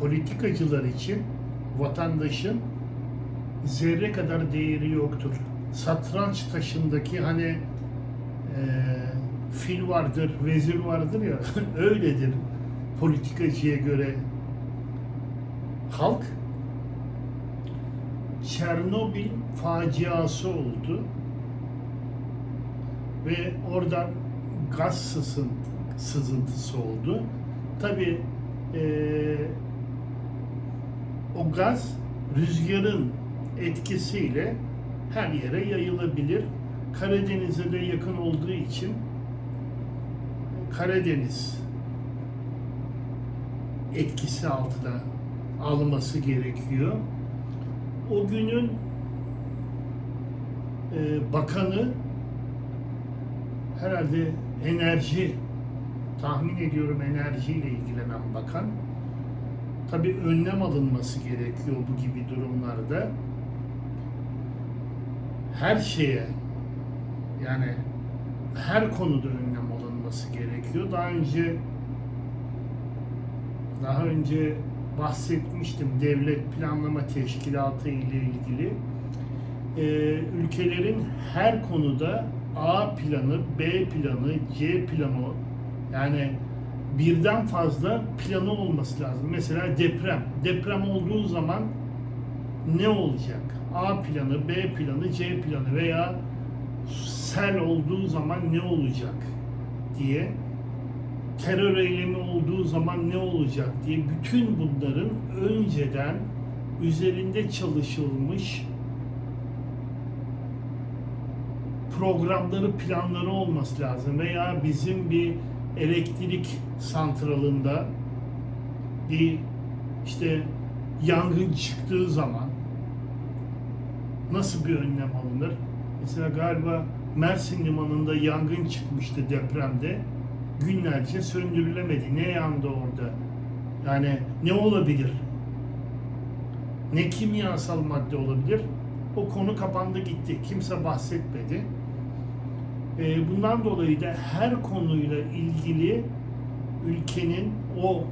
politikacılar için vatandaşın zerre kadar değeri yoktur. Satranç taşındaki hani e, fil vardır, vezir vardır ya öyledir politikacıya göre halk Çernobil faciası oldu ve oradan gaz sızın- sızıntısı oldu. Tabi o gaz rüzgarın etkisiyle her yere yayılabilir. Karadeniz'e de yakın olduğu için Karadeniz etkisi altına alması gerekiyor. O günün e, bakanı herhalde enerji tahmin ediyorum enerjiyle ilgilenen bakan tabi önlem alınması gerekiyor bu gibi durumlarda her şeye yani her konuda önlem alınması gerekiyor. Daha önce daha önce bahsetmiştim devlet planlama teşkilatı ile ilgili Ee, ülkelerin her konuda A planı, B planı, C planı yani birden fazla planı olması lazım. Mesela deprem. Deprem olduğu zaman ne olacak? A planı, B planı, C planı veya sel olduğu zaman ne olacak diye terör eylemi olduğu zaman ne olacak diye bütün bunların önceden üzerinde çalışılmış programları, planları olması lazım veya bizim bir elektrik santralında bir işte yangın çıktığı zaman nasıl bir önlem alınır? Mesela galiba Mersin limanında yangın çıkmıştı depremde. Günlerce söndürülemedi. Ne yandı orada? Yani ne olabilir? Ne kimyasal madde olabilir? O konu kapandı gitti. Kimse bahsetmedi. Ee, bundan dolayı da her konuyla ilgili ülkenin o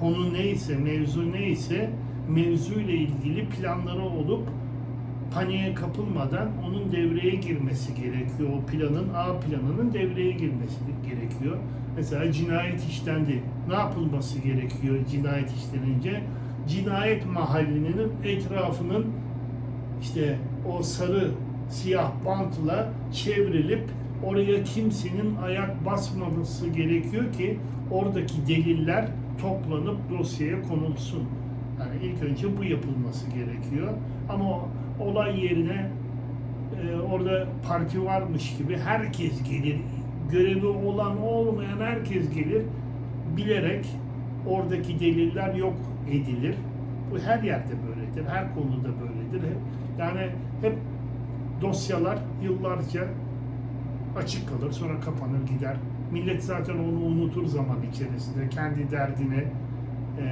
konu neyse, mevzu neyse mevzuyla ilgili planları olup paniğe kapılmadan onun devreye girmesi gerekiyor. O planın A planının devreye girmesi gerekiyor. Mesela cinayet işlendi. Ne yapılması gerekiyor cinayet işlenince? Cinayet mahallinin etrafının işte o sarı siyah bantla çevrilip oraya kimsenin ayak basmaması gerekiyor ki oradaki deliller toplanıp dosyaya konulsun. Yani ilk önce bu yapılması gerekiyor. Ama olay yerine e, orada parti varmış gibi herkes gelir. Görevi olan olmayan herkes gelir. Bilerek oradaki deliller yok edilir. Bu her yerde böyledir. Her konuda böyledir. Yani hep dosyalar yıllarca açık kalır. Sonra kapanır gider. Millet zaten onu unutur zaman içerisinde. Kendi derdine e,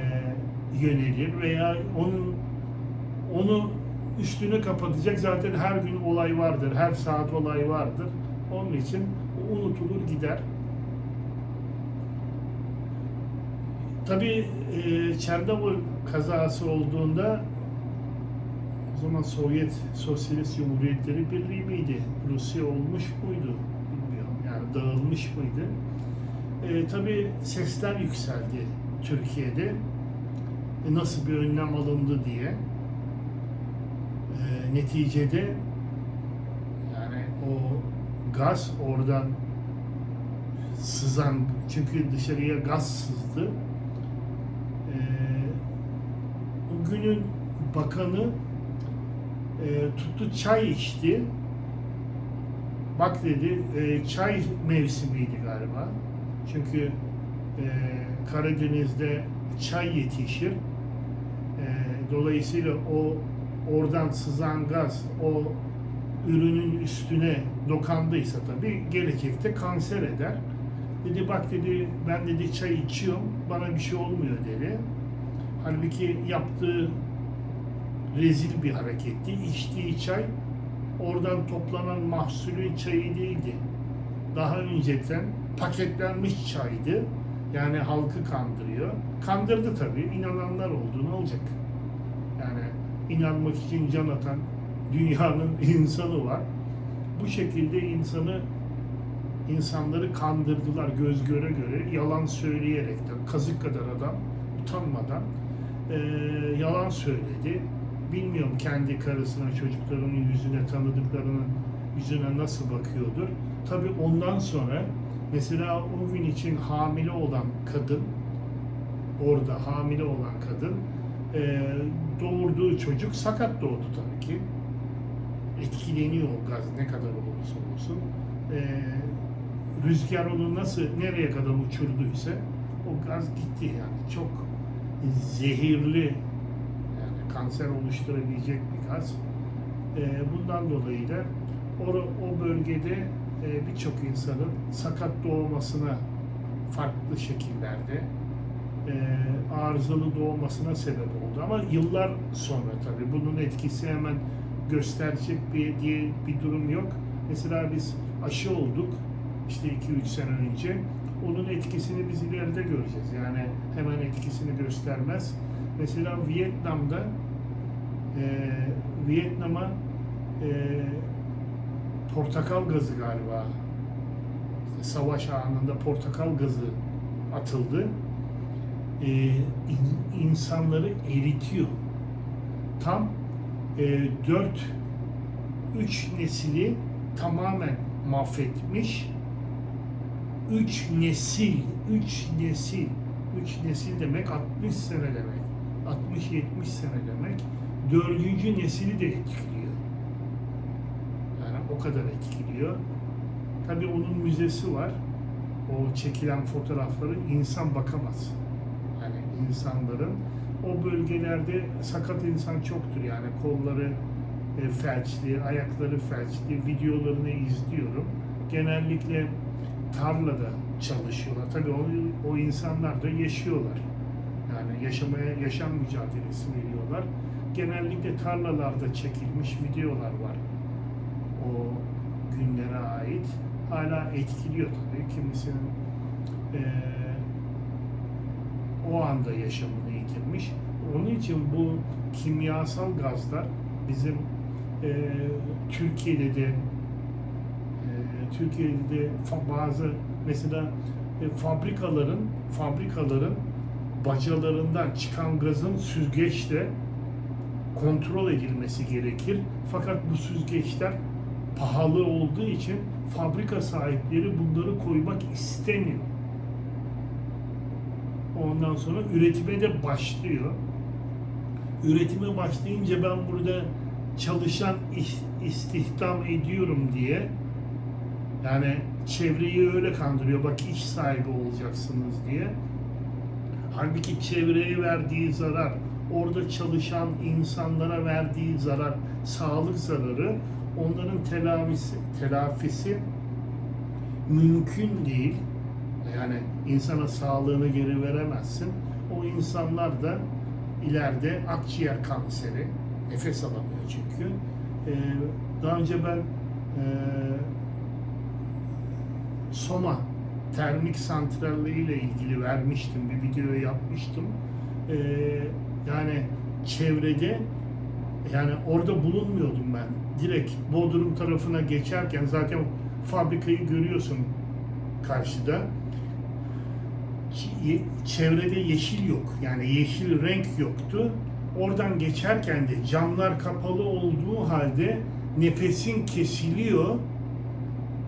yönelir veya onun onu üstünü kapatacak zaten her gün olay vardır, her saat olay vardır. Onun için unutulur gider. Tabii e, Çernobil kazası olduğunda o zaman Sovyet Sosyalist Cumhuriyetleri Birliği miydi? Rusya olmuş muydu? Bilmiyorum. Yani dağılmış mıydı? E, tabii sesler yükseldi Türkiye'de. E, nasıl bir önlem alındı diye. E, neticede yani o gaz oradan sızan çünkü dışarıya gaz sızdı. E, o günün bakanı tuttu çay içti. Bak dedi e, çay mevsimiydi galiba. Çünkü e, Karadeniz'de çay yetişir. E, dolayısıyla o oradan sızan gaz o ürünün üstüne dokandıysa tabii gelecekte kanser eder. Dedi bak dedi ben dedi çay içiyorum bana bir şey olmuyor dedi. Halbuki yaptığı rezil bir hareketti. İçtiği çay oradan toplanan mahsulün çayı değildi. Daha önceden paketlenmiş çaydı. Yani halkı kandırıyor. Kandırdı tabii. İnananlar oldu. Ne olacak? Yani inanmak için can atan dünyanın insanı var. Bu şekilde insanı insanları kandırdılar göz göre göre yalan söyleyerek de kazık kadar adam utanmadan eee, yalan söyledi. Bilmiyorum kendi karısına, çocuklarının yüzüne, tanıdıklarının yüzüne nasıl bakıyordur. Tabii ondan sonra mesela o gün için hamile olan kadın, orada hamile olan kadın eee, doğurduğu çocuk sakat doğdu tabii ki. Etkileniyor o gaz ne kadar olursa olsun. Eee, rüzgar onu nasıl nereye kadar uçurduysa o gaz gitti yani çok zehirli kanser oluşturabilecek bir gaz. Eee, bundan dolayı da o, o bölgede eee, birçok insanın sakat doğmasına farklı şekillerde eee, arızalı doğmasına sebep oldu. Ama yıllar sonra tabii bunun etkisi hemen gösterecek bir diye bir durum yok. Mesela biz aşı olduk işte 2-3 sene önce. Onun etkisini biz ileride göreceğiz. Yani hemen etkisini göstermez. Mesela Vietnam'da eee Vietnam'a eee portakal gazı galiba savaş anında portakal gazı atıldı. Eee, in- insanları eritiyor. Tam eee 4 3 nesili tamamen mahvetmiş. 3 nesil, 3 nesil, 3 nesil demek 60 sene demek. 60-70 sene demek. Dördüncü nesili de etkiliyor. Yani o kadar etkiliyor. Tabii onun müzesi var. O çekilen fotoğrafları insan bakamaz. Yani insanların o bölgelerde sakat insan çoktur yani kolları e, felçli, ayakları felçli videolarını izliyorum. Genellikle tarlada çalışıyorlar. Tabii o, o insanlar da yaşıyorlar. Yani yaşamaya yaşam mücadelesi veriyorlar. Genellikle tarlalarda çekilmiş videolar var. O günlere ait. Hala etkiliyor tabii. Kimisinin eee, o anda yaşamını yitirmiş. Onun için bu kimyasal gazlar bizim eee, Türkiye'de de Türkiye'de bazı mesela e, fabrikaların fabrikaların bacalarından çıkan gazın süzgeçle kontrol edilmesi gerekir. Fakat bu süzgeçler pahalı olduğu için fabrika sahipleri bunları koymak istemiyor. Ondan sonra üretime de başlıyor. Üretime başlayınca ben burada çalışan istihdam ediyorum diye yani çevreyi öyle kandırıyor. Bak iş sahibi olacaksınız diye. Halbuki çevreye verdiği zarar, orada çalışan insanlara verdiği zarar, sağlık zararı, onların telafisi, telafisi mümkün değil. Yani insana sağlığını geri veremezsin. O insanlar da ileride akciğer kanseri, nefes alamıyor çünkü. Ee, daha önce ben e, Soma termik santralleriyle ilgili vermiştim, bir video yapmıştım. Ee, yani çevrede yani orada bulunmuyordum ben. Direkt Bodrum tarafına geçerken zaten fabrikayı görüyorsun karşıda. Çevrede yeşil yok. Yani yeşil renk yoktu. Oradan geçerken de camlar kapalı olduğu halde nefesin kesiliyor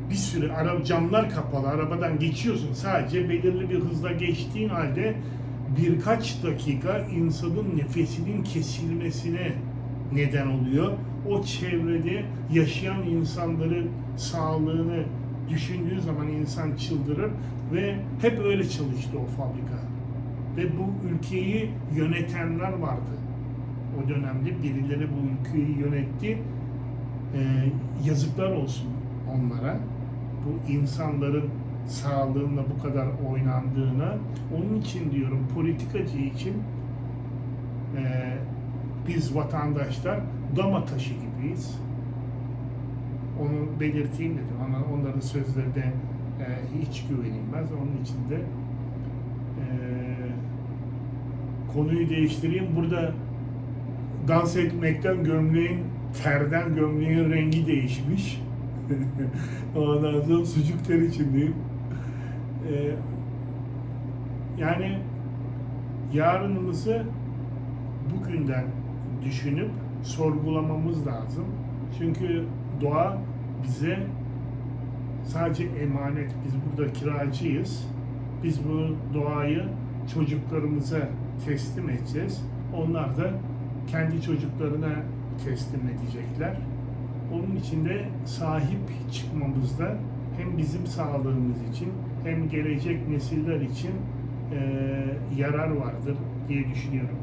bir süre araba camlar kapalı arabadan geçiyorsun sadece belirli bir hızla geçtiğin halde birkaç dakika insanın nefesinin kesilmesine neden oluyor. O çevrede yaşayan insanların sağlığını düşündüğü zaman insan çıldırır ve hep öyle çalıştı o fabrika. Ve bu ülkeyi yönetenler vardı. O dönemde birileri bu ülkeyi yönetti. Ee, yazıklar olsun onlara. Bu insanların sağlığına bu kadar oynandığına. Onun için diyorum politikacı için e, biz vatandaşlar dama taşı gibiyiz. Onu belirteyim dedim ama onların sözlerine e, hiç güvenilmez. Onun için de konuyu değiştireyim. Burada dans etmekten gömleğin, terden gömleğin rengi değişmiş. Ondan sonra sucuk ter içindeyim. Ee, yani yarınımızı bugünden düşünüp sorgulamamız lazım. Çünkü doğa bize sadece emanet. Biz burada kiracıyız. Biz bu doğayı çocuklarımıza teslim edeceğiz. Onlar da kendi çocuklarına teslim edecekler. Onun için de sahip çıkmamızda hem bizim sağlığımız için hem gelecek nesiller için eee, yarar vardır diye düşünüyorum.